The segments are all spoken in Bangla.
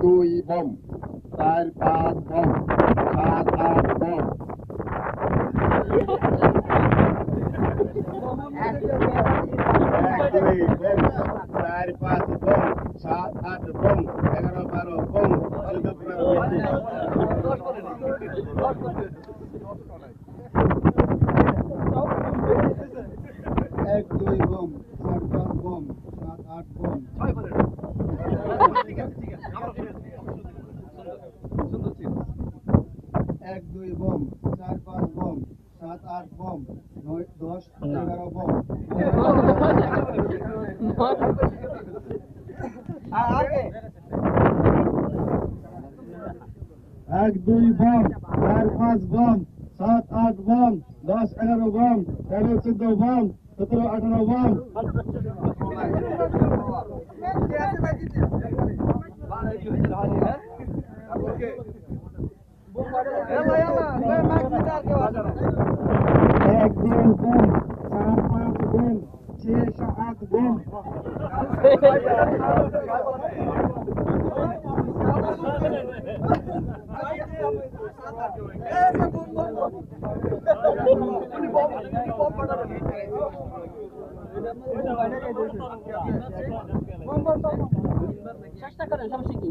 দুই বম, চার, পাঁচ বম, সাত, আট বম। চার, পাঁচ বম, সাত, আট বম, এগারো, বারো বম এক, দুই বম চার পাঁচ বম সাত আট বম এক দুই বম চার পাঁচ বম সাত আট বম নয় দশ এগারো বম। এক দুই বম চার পাঁচ বম সাত আট বম দশ এগারো বম তেরো চোদ্দ বম সতেরো আঠারো বম এক দুই বম চার পাঁচ বম ছয় সাত বম চেষ্টা করেন সমস্যা কি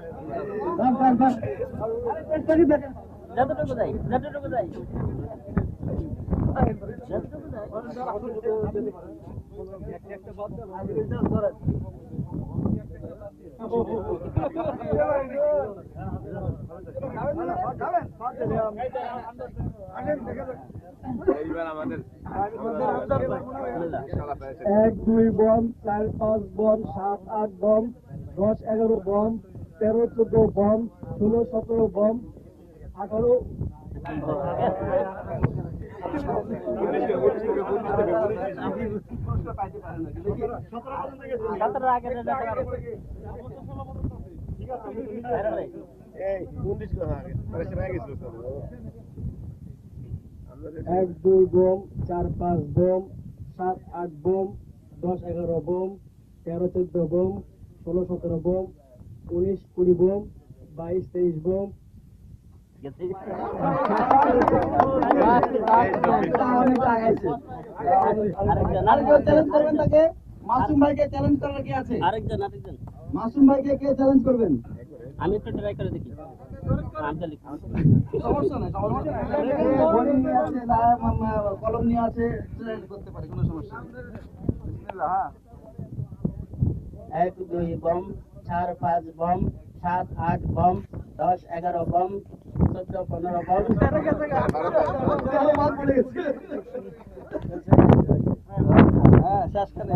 এক, দুই বম চার, পাঁচ বম সাত, আট বম দশ, এগারো বম তেরো, চোদ্দ বম ষোলো, সতেরো বম আঠারো। এক, দুই বম চার, পাঁচ বম সাত, আট বম দশ, এগারো বম তেরো, চোদ্দ বম ষোলো, সতেরো বম উনিশ, কুড়ি বম বাইশ তেইশ বম মাসুম ভাইকে চ্যালেঞ্জ করার কি আছে আরেকজন কে চ্যালেঞ্জ করবেন আমি একটু ট্রাই করে দেখি কলম নিয়ে আছে কোনো সমস্যা এক, দুই, বম, চার, পাঁচ, বম। সাত আট বম দশ এগারো বম চোদ্দ পনেরো বম হ্যাঁ শেষ করে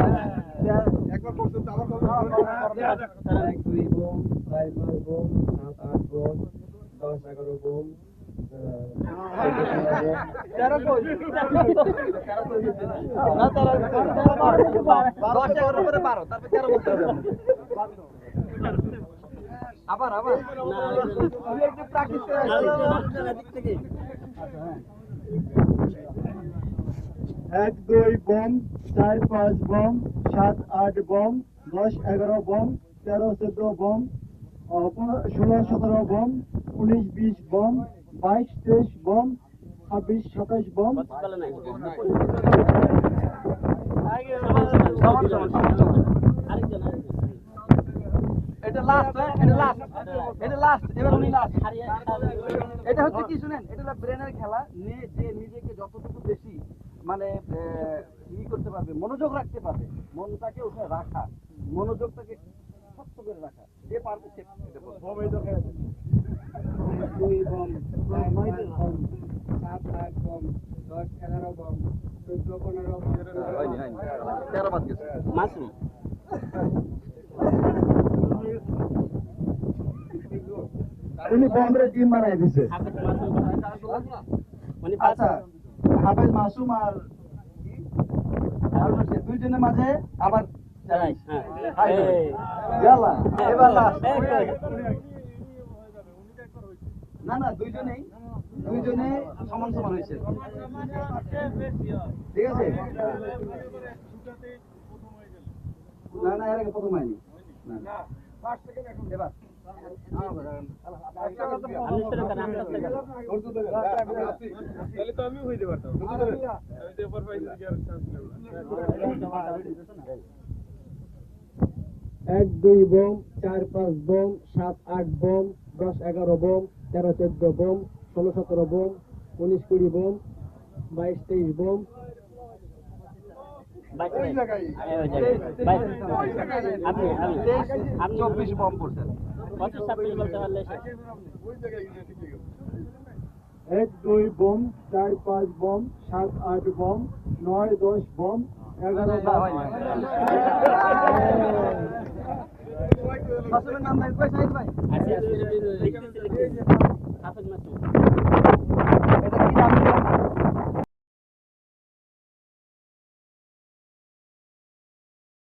এক দুই বোম চার পাঁচ বোম সাত আট বোম দশ এগারো বোম আবার আবার। একটু প্র্যাকটিস করে এক দুই বম চার পাঁচ বম সাত আট বম দশ এগারো বম তেরো চোদ্দ বম ষোলো সতেরো বম উনিশ বিশ বম বাইশ তেইশ বম ছাব্বিশ সাতাশ বম। আরেকজন। এটা লাস্ট এটা লাস্ট এটা লাস্ট এবার উনি লাস্ট এটা হচ্ছে কি শুনেন? এটা হলো ব্রেনের খেলা। নিয়ে যে নিজেকে যতটুকু বেশি মানে আহ, ই করতে পারবে মনোযোগ রাখতে পারবে মনটাকে ওখানে রাখা মনোযোগটাকে শক্ত করে রাখা যে পারবে সে এটা বলবে। দুই বম চার পাঁচ বম সাত আট বম দশ এগারো বম চোদ্দ পনেরো বম হয়নি হয়নি তেরো বাদ গেছে মাসুম উনি টিম বানাই দিছে। আচ্ছা হাফেজ মাসুম আর দুইজনের মাঝে আবার হ্যাঁ এই তো। না না দুইজনেই। দুইজনে সমান সমান হয়েছে। ঠিক আছে? না না এর আগে প্রথম হয়নি। না। এবার। আপনি শুরু করেন, আপনি শুরু করেন। তাহলে তো আমিও হইতে পারতাম আমি তো এরপর পাইছি আর চান্স নেব এক দুই বম চার পাঁচ বম সাত আট বম দশ এগারো বম তেরো চোদ্দ বম ষোলো সতেরো বম উনিশ কুড়ি বম বাইশ তেইশ বম। চব্বিশ বম করছেন এক দুই বোম চার পাঁচ বোম সাত আট বোম নয় দশ বোম এগারো নাম